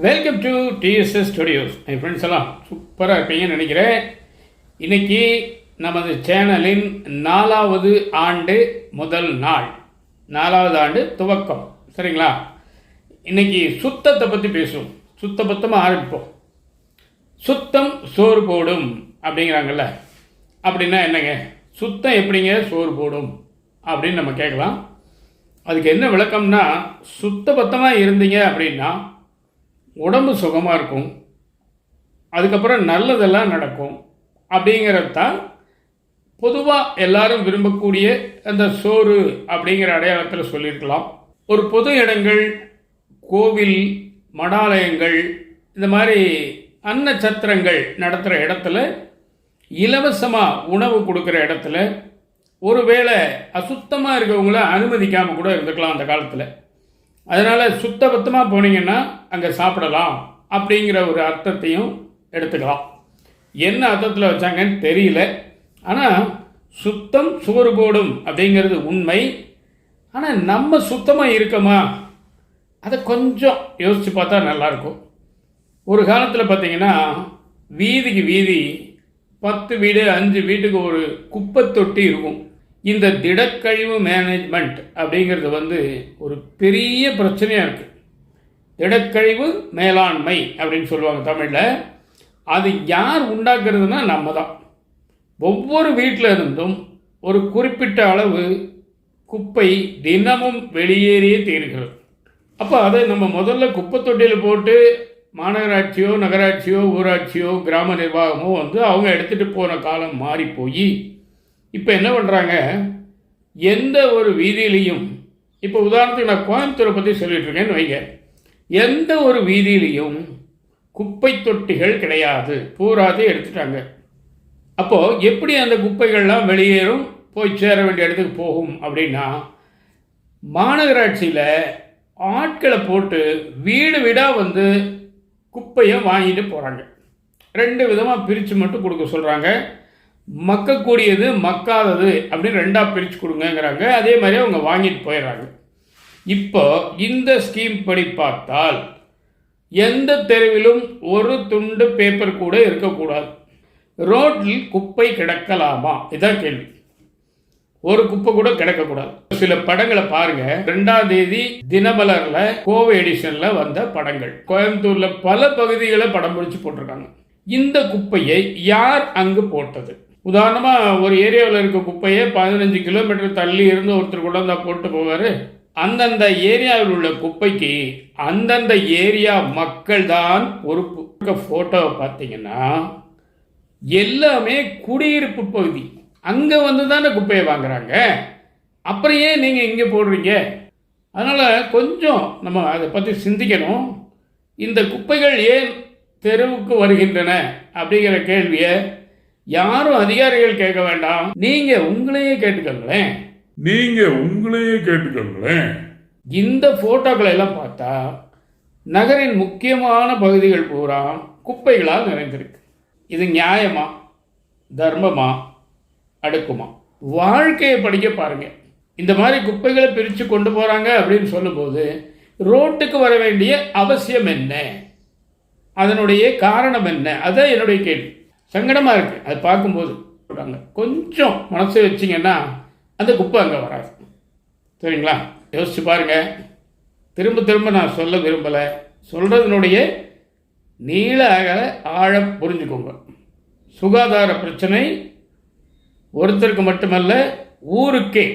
Welcome to TSS studios என் friends எல்லாம் சூப்பராக இருப்பீங்கன்னு நினைக்கிறேன். இன்றைக்கி நமது சேனலின் நாலாவது ஆண்டு முதல் நாள். நாலாவது ஆண்டு துவக்கம். சரிங்களா? இன்னைக்கு சுத்தத்தை பற்றி பேசுவோம். சுத்த பத்தமாக ஆரம்பிப்போம். சுத்தம் சோறு போடும் அப்படிங்கிறாங்கல்ல. அப்படின்னா என்னங்க? சுத்தம் எப்படிங்க சோறு போடும் அப்படின்னு நம்ம கேட்கலாம். அதுக்கு என்ன விளக்கம்னா சுத்தபத்தமாக இருந்தீங்க அப்படின்னா உடம்பு சுகமாக இருக்கும் அதுக்கப்புறம் நல்லதெல்லாம் நடக்கும் அப்படிங்கிறது தான் பொதுவாக எல்லாரும் விரும்பக்கூடிய அந்த சோறு அப்படிங்கிற அடையாளத்தில் சொல்லியிருக்கலாம். ஒரு பொது இடங்கள் கோவில் மடாலயங்கள் இந்த மாதிரி அன்னச்சத்திரங்கள் நடத்துகிற இடத்துல இலவசமாக உணவு கொடுக்குற இடத்துல ஒருவேளை அசுத்தமாக இருக்கவங்கள அனுமதிக்காமல் கூட இருந்துக்கலாம் அந்த காலத்தில். அதனால் சுத்தபத்தமாக போனீங்கன்னா அங்கே சாப்பிடலாம் அப்படிங்கிற ஒரு அர்த்தத்தையும் எடுத்துக்கலாம். என்ன அர்த்தத்தில் வச்சாங்கன்னு தெரியல. ஆனால் சுத்தம் சுவர் போடும் அப்படிங்கிறது உண்மை. ஆனால் நம்ம சுத்தமாக இருக்கோமா? அதை கொஞ்சம் யோசித்து பார்த்தா நல்லாயிருக்கும். ஒரு காலத்தில் பார்த்தீங்கன்னா வீதிக்கு வீதி பத்து வீடு அஞ்சு வீட்டுக்கு ஒரு குப்பை தொட்டி இருக்கும். இந்த திடக்கழிவு மேனேஜ்மெண்ட் அப்படிங்கிறது வந்து ஒரு பெரிய பிரச்சனையாக இருக்குது திடக்கழிவு மேலாண்மை அப்படின்னு சொல்லுவாங்க தமிழில். அது யார் உண்டாக்குறதுனா நம்ம தான் ஒவ்வொரு வீட்டில் இருந்தும் ஒரு குறிப்பிட்ட அளவு குப்பை தினமும் வெளியேறியே தீர்கிறது. அப்போ அதை நம்ம முதல்ல குப்பை தொட்டியில் போட்டு மாநகராட்சியோ நகராட்சியோ ஊராட்சியோ கிராம நிர்வாகமோ வந்து அவங்க எடுத்துகிட்டு போன காலம் மாறி போய் இப்போ என்ன பண்ணுறாங்க எந்த ஒரு வீதியிலையும் இப்போ உதாரணத்துக்கு நான் கோயம்புத்தூரை பற்றி சொல்லிட்டுருக்கேன்னு வைங்க. எந்த ஒரு வீதியிலையும் குப்பை தொட்டிகள் கிடையாது. பூராது எடுத்துட்டாங்க. அப்போது எப்படி அந்த குப்பைகள்லாம் வெளியேறும்? போய் சேர வேண்டிய இடத்துக்கு போகும் அப்படின்னா மாநகராட்சியில் ஆட்களை போட்டு வீடு வீடாக வந்து குப்பையை வாங்கிட்டு போகிறாங்க ரெண்டு விதமாக பிரித்து மட்டும் கொடுக்க சொல்கிறாங்க மக்கக்கூடியது மக்காதது அப்படின்னு ரெண்டாக பிரித்து கொடுங்கங்கிறாங்க. அதே மாதிரி அவங்க வாங்கிட்டு போயிடுறாங்க. இப்போ இந்த ஸ்கீம் படி பார்த்தால் எந்த தெருவிலும் ஒரு துண்டு பேப்பர் கூட இருக்கக்கூடாது. ரோட்டில் குப்பை கிடக்கலாமா? இதான் கேள்வி. ஒரு குப்பை கூட கிடக்கக்கூடாது. சில படங்களை பாருங்க. ரெண்டாம் தேதி தினமலர்ல கோவை எடிஷன்ல வந்த படங்கள். கோயம்புத்தூர்ல பல பகுதிகளை படம் பிடிச்சு போட்டிருக்காங்க. இந்த குப்பையை யார் அங்கு போட்டது? உதாரணமாக ஒரு ஏரியாவில் இருக்க குப்பையை பதினஞ்சு கிலோமீட்டர் தள்ளி இருந்து ஒருத்தர் கூட தான் போட்டு போவார். அந்தந்த ஏரியாவில் உள்ள குப்பைக்கு அந்தந்த ஏரியா மக்கள் தான் பொறுப்பு ஃபோட்டோவை பார்த்தீங்கன்னா எல்லாமே குடியிருப்பு பகுதி. அங்கே வந்து தானே குப்பையை வாங்குறாங்க. அப்புறம் ஏன் நீங்கள் இங்கே போடுறீங்க? அதனால் கொஞ்சம் நம்ம அதை பற்றி சிந்திக்கணும். இந்த குப்பைகள் ஏன் தெருவுக்கு வருகின்றன அப்படிங்கிற கேள்வியை யாரும் அதிகாரிகள் கேட்க வேண்டாம். நீங்கள் உங்களையே கேட்டுக்கோங்களேன். நீங்க உங்களையே கேட்டுக்கோங்களேன். இந்த போட்டோக்களை எல்லாம் பார்த்தா நகரின் முக்கியமான பகுதிகள் பூரா குப்பைகளால் நிறைந்திருக்கு. இது நியாயமா? தர்மமா? அடுக்குமா? வாழ்க்கையை படிக்க பாருங்க. இந்த மாதிரி குப்பைகளை பிரித்து கொண்டு போகிறாங்க அப்படின்னு சொல்லும்போது ரோட்டுக்கு வர வேண்டிய அவசியம் என்ன? அதனுடைய காரணம் என்ன? அதான் என்னுடைய கேள்வி. சங்கடமாக இருக்குது அது பார்க்கும்போது சொல்கிறாங்க கொஞ்சம் மனசு வச்சிங்கன்னா அந்த குப்பை அங்கே வராது. சரிங்களா? யோசிச்சு பாருங்க. திரும்ப திரும்ப நான் சொல்ல விரும்பலை. சொல்கிறதுனுடைய நீள அகல ஆழம் புரிஞ்சுக்கோங்க. சுகாதார பிரச்சனை ஒருத்தருக்கு மட்டுமல்ல ஊருக்கே.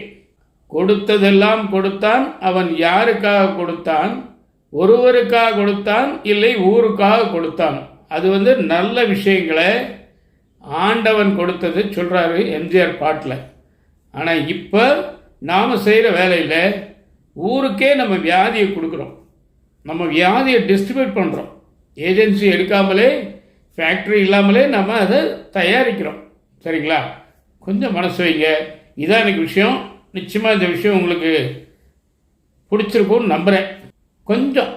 கொடுத்ததெல்லாம் கொடுத்தான் அவன் யாருக்காக கொடுத்தான் ஒருவருக்காக கொடுத்தான் இல்லை ஊருக்காக கொடுத்தான். அது வந்து நல்ல விஷயங்களை ஆண்டவன் கொடுத்தது சொல்கிறாரு எம்ஜிஆர் பாட்டில். ஆனால் இப்போ நாம் செய்கிற வேலையில் ஊருக்கே நம்ம வியாதியை கொடுக்குறோம். நம்ம வியாதியை டிஸ்ட்ரிபியூட் பண்ணுறோம் ஏஜென்சி எடுக்காமலே ஃபேக்ட்ரி இல்லாமலே நம்ம அதை தயாரிக்கிறோம். சரிங்களா? கொஞ்சம் மனசு வைங்க. இதான் எனக்கு விஷயம். நிச்சயமாக இந்த விஷயம் உங்களுக்கு பிடிச்சிருக்கும்னு நம்புகிறேன் கொஞ்சம்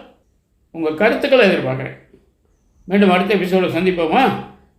உங்கள் கருத்துக்களை எதிர்பார்க்குறேன். மீண்டும் அடுத்த எபிசோட சந்திப்போமா?